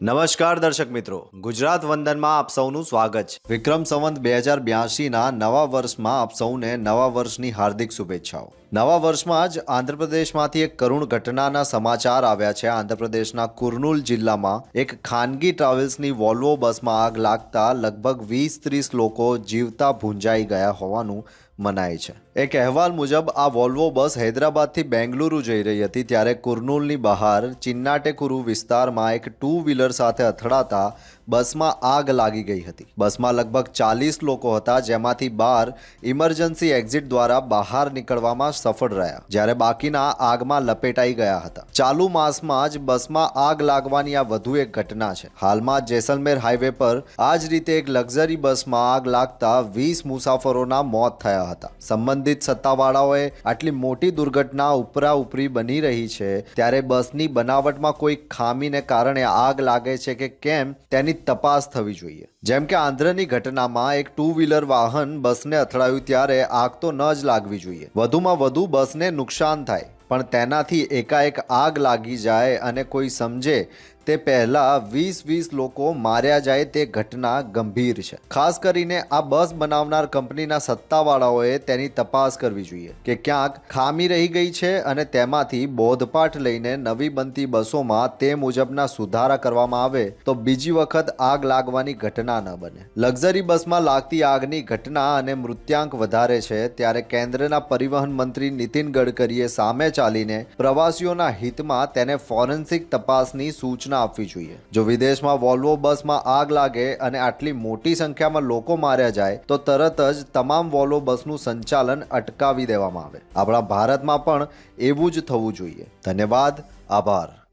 નમસ્કાર દર્શક મિત્રો. ગુજરાત વંદનમાં આપ સૌનું સ્વાગત છે. વિક્રમ સંવંત બે હજાર બ્યાસીના નવા વર્ષમાં આપ સૌને નવા વર્ષની હાર્દિક શુભેચ્છાઓ. નવા વર્ષમાં જ આંધ્રપ્રદેશમાંથી એક કરુણ ઘટનાના સમાચાર આવ્યા છે. આંધ્રપ્રદેશના કુર્નુલ જિલ્લામાં એક ખાનગી ટ્રાવેલ્સની વોલ્વો બસમાં આગ લાગતા લગભગ વીસ ત્રીસ લોકો જીવતા ભૂંજાઈ ગયા હોવાનું મનાય છે. એક અહેવાલ મુજબ, આ વોલ્વો બસ હૈદરાબાદથી બેંગલુરુ જઈ રહી હતી ત્યારે કુર્નુલની બહાર ચિન્નાટેકુરુ વિસ્તારમાં એક ટુ વ્હીલર સાથે અથડાતા બસમાં આગ લાગી ગઈ હતી. બસમાં લગભગ ચાલીસ લોકો હતા, જેમાંથી બાર ઇમરજન્સી એક્ઝિટ દ્વારા બહાર નીકળવામાં સફળ રહ્યા, જ્યારે બાકીના આગમાં લપેટાઈ ગયા હતા. ચાલુ માસમાં જ બસમાં આગ લાગવાની આ વધુ એક ઘટના છે. હાલમાં જેસલમેર હાઈવે પર આ જ રીતે એક લક્ઝરી બસમાં આગ લાગતા વીસ મુસાફરોના મોત થયા હતા. સંબંધિત સત્તાવાળાઓએ આટલી મોટી દુર્ઘટના ઉપરા ઉપરી બની રહી છે, ત્યારે બસની બનાવટમાં કોઈ ખામીને કારણે આગ લાગે છે કે કેમ તેની તપાસ થવી જોઈએ. જેમ કે આંધ્રની ઘટનામાં એક ટુ વ્હીલર વાહન બસને અથડાયું ત્યારે આગ તો ન જ લાગવી જોઈએ. વધુમાં વધુ બસને નુકસાન થાય. પણ તેનાથી એકાએક આગ લાગી જાય અને કોઈ સમજે તે પહેલાં વીસ વીસ લોકો માર્યા જાય તે ઘટના ગંભીર છે. ખાસ કરીને આ બસ બનાવનાર કંપનીના સત્તાવાળાઓએ તેની તપાસ કરવી જોઈએ કે ક્યાંક ખામી રહી ગઈ છે અને તેમાંથી બોધપાઠ લઈને નવી બનતી બસોમાં તે મુજબના સુધારા કરવામાં આવે તો બીજી વખત આગ લાગવાની ઘટના ન બને. લક્ઝરી બસમાં લાગતી આગની ઘટના અને મૃત્યાંક વધારે છે ત્યારે કેન્દ્રના પરિવહન મંત્રી નીતિન ગડકરીએ સામે ચાલીને પ્રવાસીઓના હિતમાં તેને ફોરેન્સિક તપાસની સૂચના આપવી જોઈએ. જો વિદેશમાં વોલ્વો બસમાં આગ લાગે અને આટલી મોટી સંખ્યામાં લોકો માર્યા જાય, તો તરત જ તમામ વોલ્વો બસનું સંચાલન અટકાવી દેવામાં આવે. આપણા ભારતમાં પણ એવું જ થવું જોઈએ. ધન્યવાદ. આભાર.